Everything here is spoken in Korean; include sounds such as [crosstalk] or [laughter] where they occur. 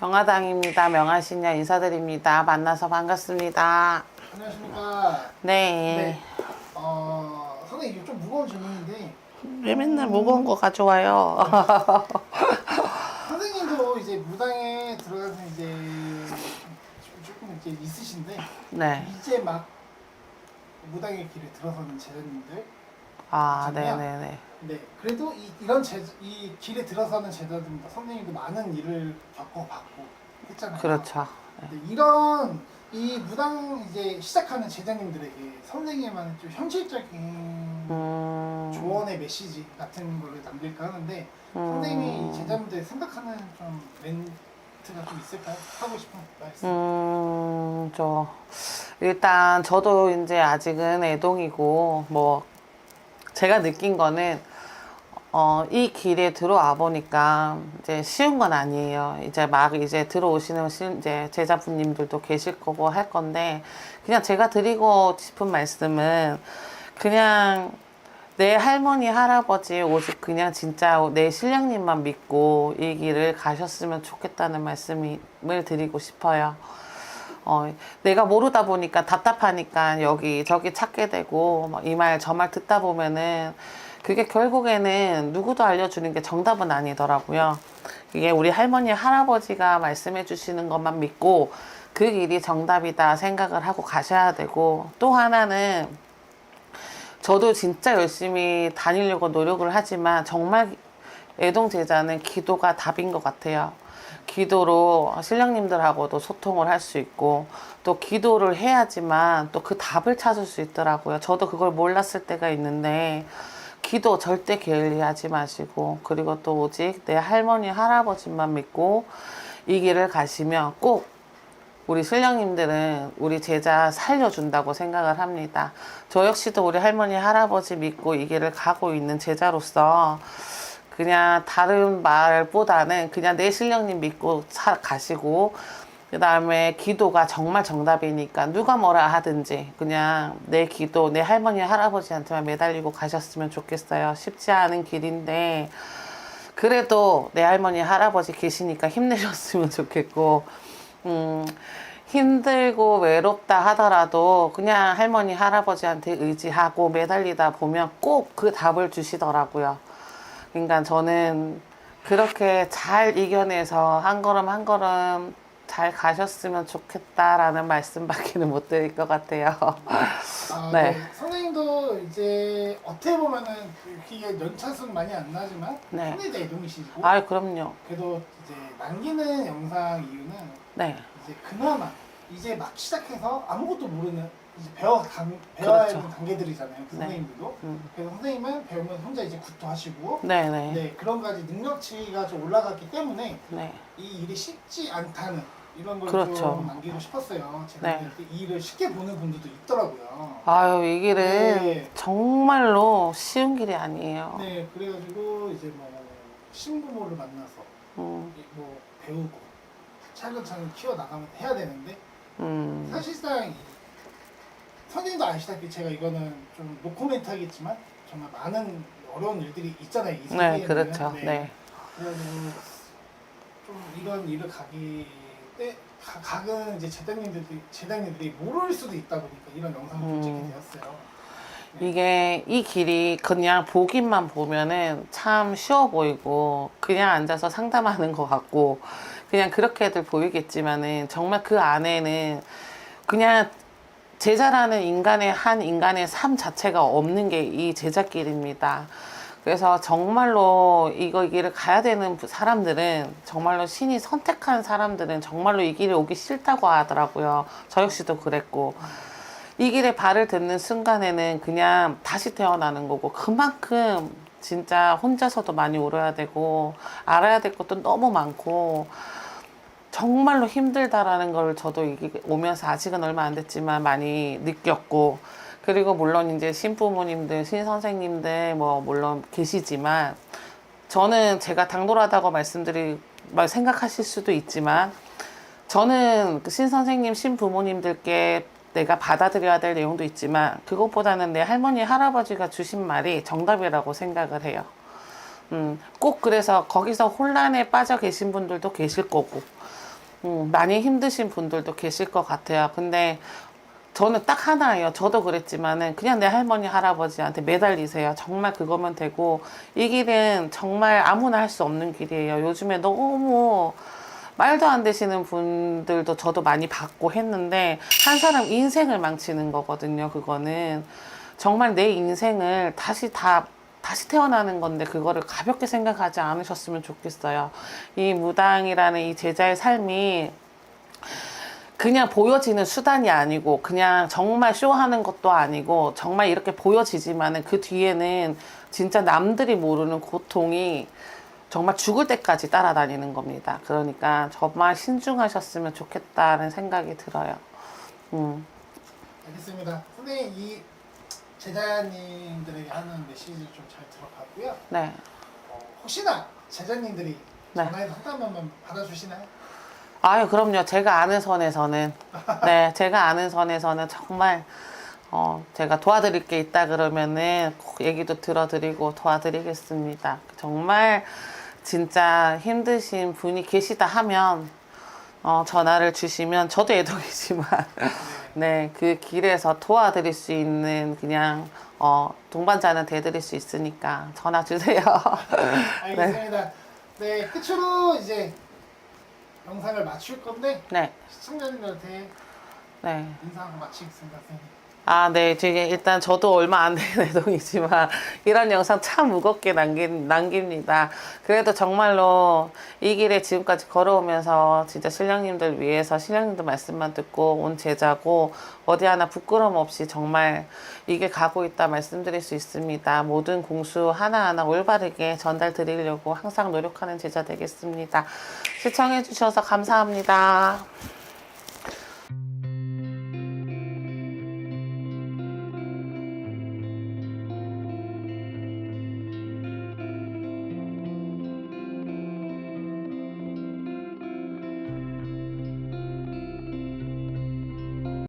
명화당입니다. 명화신녀 인사드립니다. 만나서 반갑습니다. 안녕하십니까. 네. 네. 어, 선생님 이게 좀 무거운 질문인데 왜 맨날 무거운 거 가져와요? [laughs] 선생님도 이제 무당에 들어가서 이제 좀- 조금 이제 있으신데 네. 이제 막 무당의 길에 들어서는 제자님들 아, 있잖아요. 네네 네. 네 그래도 이, 이런 제, 이 길에 들어서는 제자들입니다. 선생님도 많은 일을 겪어봤고 했잖아요. 그렇죠. 네, 이런 이 무당 이제 시작하는 제자님들에게 선생님만의 좀 현실적인 음, 조언의 메시지 같은 거를 남길까 하는데 음. 선생님이 제자분들 생각하는 좀 멘트가 좀 있을까요? 하고 싶은 말씀. 음, 저, 일단 저도 이제 아직은 애동이고, 뭐, 제가 느낀 거는, 어, 이 길에 들어와 보니까 이제 쉬운 건 아니에요. 이제 막 이제 들어오시는 시- 이제 제자분님들도 계실 거고 할 건데, 그냥 제가 드리고 싶은 말씀은 그냥 내 할머니, 할아버지, 오직 그냥 진짜 내 신령님만 믿고 이 길을 가셨으면 좋겠다는 말씀을 드리고 싶어요. 어, 내가 모르다 보니까 답답하니까 여기 저기 찾게 되고 이 말 저 말 듣다 보면은 그게 결국에는 누구도 알려주는 게 정답은 아니더라고요. 이게 우리 할머니 할아버지가 말씀해 주시는 것만 믿고 그 길이 정답이다 생각을 하고 가셔야 되고 또 하나는 저도 진짜 열심히 다니려고 노력을 하지만 정말 애동 제자는 기도가 답인 것 같아요. 기도로 신령님들하고도 소통을 할 수 있고 또 기도를 해야지만 또 그 답을 찾을 수 있더라고요. 저도 그걸 몰랐을 때가 있는데 기도 절대 게을리하지 마시고 그리고 또 오직 내 할머니 할아버지만 믿고 이 길을 가시면 꼭 우리 신령님들은 우리 제자 살려준다고 생각을 합니다. 저 역시도 우리 할머니, 할아버지 믿고 이 길을 가고 있는 제자로서 그냥 다른 말보다는 그냥 내 신령님 믿고 사, 가시고 그 다음에 기도가 정말 정답이니까 누가 뭐라 하든지 그냥 내 기도, 내 할머니, 할아버지한테만 매달리고 가셨으면 좋겠어요. 쉽지 않은 길인데 그래도 내 할머니, 할아버지 계시니까 힘내셨으면 [laughs] 좋겠고 음, 힘들고 외롭다 하더라도 그냥 할머니, 할아버지한테 의지하고 매달리다 보면 꼭 그 답을 주시더라고요. 그러니까 저는 그렇게 잘 이겨내서 한 걸음 한 걸음 잘 가셨으면 좋겠다라는 말씀밖에는 못 드릴 것 같아요. 아, [laughs] 네. 네. 선생님도 이제 어떻게 보면은 그게 연차수는 많이 안 나지만 네. 혼내자 이동이시고 아, 그럼요. 그래도 이제 남기는 영상 이유는 네, 이제 그나마 이제 막 시작해서 아무것도 모르는 이제 배워 감, 배워야 그렇죠. 단계들이잖아요. 그 네. 선생님들도. 음. 그래서 선생님은 배우면 혼자 이제 구토하시고 네, 네, 네, 그런 가지 능력치가 좀 올라갔기 때문에 네. 이 일이 쉽지 않다는 이런 걸 그렇죠. 좀 남기고 싶었어요. 제가 네. 이 일을 쉽게 보는 분들도 있더라고요. 아유, 이 길은 네. 정말로 쉬운 길이 아니에요. 네, 그래가지고 이제 뭐 신부모를 만나서 음, 뭐 배우고 차근차근 키워 나가면 해야 되는데 음, 사실상 이- 선생님도 아시다시피 제가 이거는 좀 노코멘트 하겠지만 정말 많은 어려운 일들이 있잖아요. 이 네, 세계에는. 그렇죠. 네. 그래가지고 좀 이런 일을 가기 때 가, 각은 이제 제장님들이 제장님들이 모를 수도 있다 보니까 이런 영상을 좀 찍게 음. 되었어요. 이게 이 길이 그냥 보기만 보면은 참 쉬워 보이고 그냥 앉아서 상담하는 것 같고 그냥 그렇게들 보이겠지만은 정말 그 안에는 그냥 제자라는 인간의 한 인간의 삶 자체가 없는 게 이 제자길입니다. 그래서 정말로 이거 이 길을 가야 되는 사람들은 정말로 신이 선택한 사람들은 정말로 이 길에 오기 싫다고 하더라고요. 저 역시도 그랬고 이 길에 발을 딛는 순간에는 그냥 다시 태어나는 거고 그만큼 진짜 혼자서도 많이 울어야 되고 알아야 될 것도 너무 많고 정말로 힘들다라는 걸 저도 이게 오면서 아직은 얼마 안 됐지만 많이 느꼈고 그리고 물론 이제 신부모님들, 신선생님들 뭐 물론 계시지만 저는 제가 당돌하다고 말씀드리 말 생각하실 수도 있지만 저는 그 신선생님, 신부모님들께 내가 받아들여야 될 내용도 있지만 그것보다는 내 할머니, 할아버지가 주신 말이 정답이라고 생각을 해요. 음, 꼭 그래서 거기서 혼란에 빠져 계신 분들도 계실 거고 음, 많이 힘드신 분들도 계실 것 같아요. 근데 저는 딱 하나예요. 저도 그랬지만은 그냥 내 할머니 할아버지한테 매달리세요. 정말 그거면 되고 이 길은 정말 아무나 할 수 없는 길이에요. 요즘에 너무 말도 안 되시는 분들도 저도 많이 봤고 했는데 한 사람 인생을 망치는 거거든요. 그거는 정말 내 인생을 다시 다 다시 태어나는 건데 그거를 가볍게 생각하지 않으셨으면 좋겠어요. 이 무당이라는 이 제자의 삶이 그냥 보여지는 수단이 아니고 그냥 정말 쇼하는 것도 아니고 정말 이렇게 보여지지만은 그 뒤에는 진짜 남들이 모르는 고통이 정말 죽을 때까지 따라다니는 겁니다. 그러니까 정말 신중하셨으면 좋겠다는 생각이 들어요. 음, 알겠습니다. 선생님 이 제자님들에게 하는 메시지 좀잘 들어봤고요. 네. 어, 혹시나 제자님들이 네. 전화해서 상담 한번 받아주시나요? 아유, 그럼요. 제가 아는 선에서는, [laughs] 네, 제가 아는 선에서는 정말, 어, 제가 도와드릴 게 있다 그러면은 꼭 얘기도 들어드리고 도와드리겠습니다. 정말 진짜 힘드신 분이 계시다 하면, 어, 전화를 주시면 저도 애동이지만, 네, 그 길에서 도와드릴 수 있는 그냥, 어, 동반자는 돼드릴 수 있으니까 전화 주세요. [laughs] 알겠습니다. 네. 끝으로 이제 영상을 마칠 건데 네, 시청자님들한테 네. 인사하고 마치겠습니다. 선생님. 아, 네. 되게 일단 저도 얼마 안 된 [laughs] 애동이지만 이런 영상 참 무겁게 남긴, 남깁니다. 그래도 정말로 이 길에 지금까지 걸어오면서 진짜 신령님들 위해서 신령님들 말씀만 듣고 온 제자고 어디 하나 부끄럼 없이 정말 이게 가고 있다 말씀드릴 수 있습니다. 모든 공수 하나하나 올바르게 전달 드리려고 항상 노력하는 제자 되겠습니다. 시청해 주셔서 감사합니다.